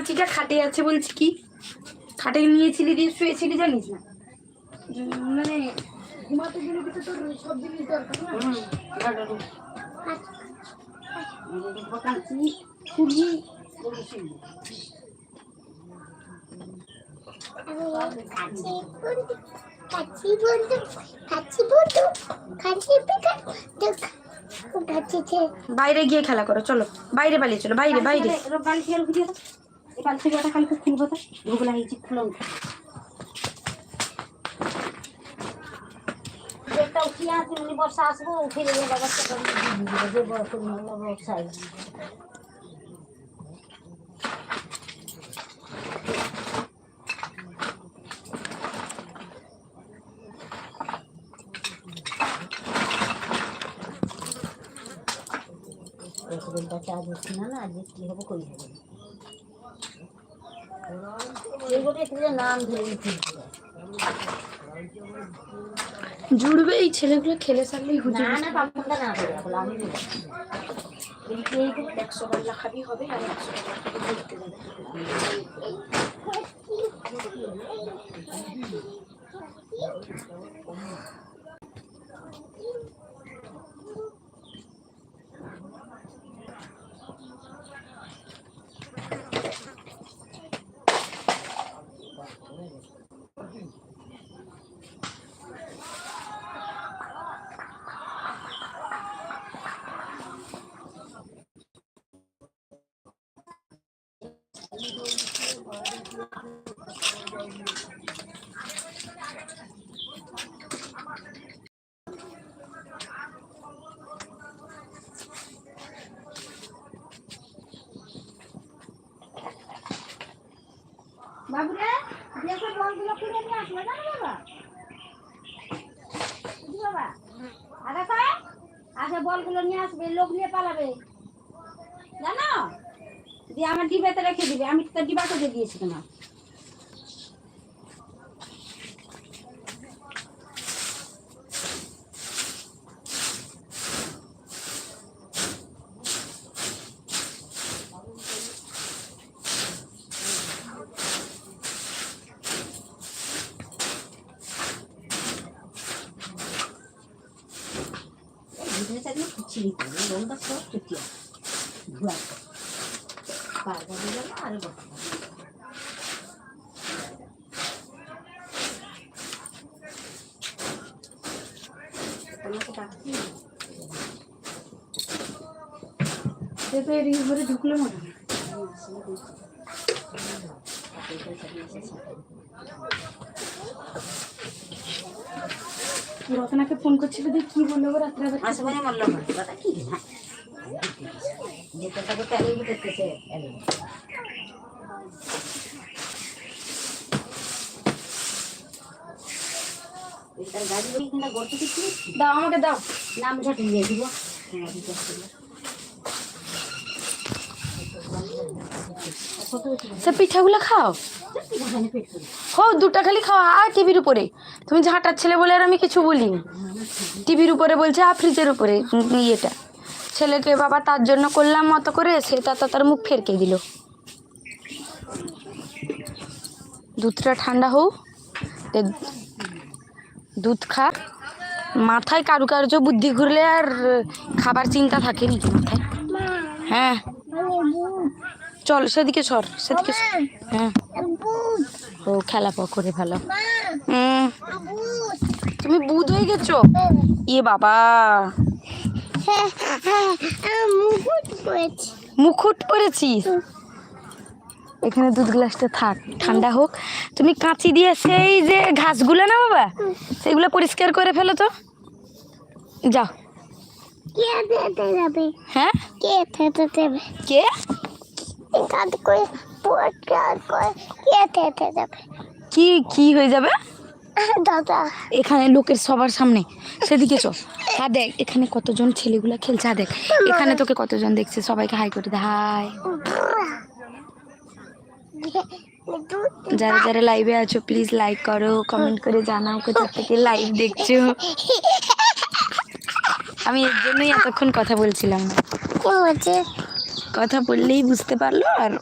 কাঁচিটা খাটে আছে বলছি কি? খাটে নিয়েছিলি দিয়ে শুয়েছিলি জানিস না? মানে ঘুমাতে গেলে তো তোর সব জিনিস দরকার বাইরে গিয়ে খেলা করো চলো। বাইরে পালিয়ে চলো বাইরে বাইরে। বালতি কটা কালকে খুলবো তো। ভুগলা হয়েছি রসগোল্লা চা দিচ্ছি না, আজকে কী হবে কই হবে এইগুলো একটু নাম ধরে দিচ্ছি জুড়বে এই ছেলেগুলো খেলে থাকলেই হুজুর না না পাপনটা না না আমি এই এইগুলো একশো টাকা খাবি হবে, আর একশো টাকা খাবি ঘুরতে যাবে বাবুরে দেখো বলগুলো কিনে নিয়ে আসবে জানো বাবা? বাবা? আগে আগে বলগুলো নিয়ে আসবে, লোক নিয়ে পালাবে। জানো? দিয়ে আমার ডিবাতে রেখে দিবে আমি তো ডিবা করে দিয়েছি তোমার থাকলে কুচি দিতে সে তো এর ঘরে ঢুকলো মনে হয় রতনাকে ফোন করছিল দিয়ে কি বলল রাত্রে আবার আসবে কথা কি? দাও, আমাকে দাও। দিব। সে পিঠাগুলো খাও। হো, দুটা খালি খাও আর টিভির উপরে। তুমি ঝাঁটার ছেলে বলে আর আমি কিছু বলিনি। টিভির উপরে বলছে আর ফ্রিজের উপরে ইয়েটা। ছেলেকে বাবা তার জন্য করলাম মতো করে সে তা তা তার মুখ ফেরকে দিল। দুধটা ঠান্ডা হোক দুধ খা। মাথায় কারুকার্য, বুদ্ধি ঘুরলে আর খাবার চিন্তা থাকে নাকি মাথায়? হ্যাঁ। চল, সেদিকে সর, সেদিকে। হ্যাঁ। ও, খেলা করে ভালো। তুমি বুধ হয়ে গেছো? ইয়ে বাবা। মুকুট পরেছিস এখানে দুধ গ্লাসটা থাক, ঠান্ডা হোক। তুমি কাঁচি দিয়ে সেই যে ঘাসগুলো না বাবা সেগুলো পরিষ্কার করে ফেলো তো। যাও। হ্যাঁ? কে? কি কি হয়ে যাবে? দাদা। এখানে লোকের সবার সামনে। সেদিকে চল। হ্যাঁ দেখ এখানে কতজন ছেলেগুলো খেলছে। হ্যাঁ দেখ এখানে তোকে কতজন দেখছে। সবাইকে হাই করে দে। হাই। যারা যারা লাইভে আছো প্লিজ লাইক করো কমেন্ট করে জানাও কোথা থেকে লাইভ দেখছ। আমি এর জন্যই এতক্ষণ কথা বলছিলাম। কথা বললেই বুঝতে পারল আর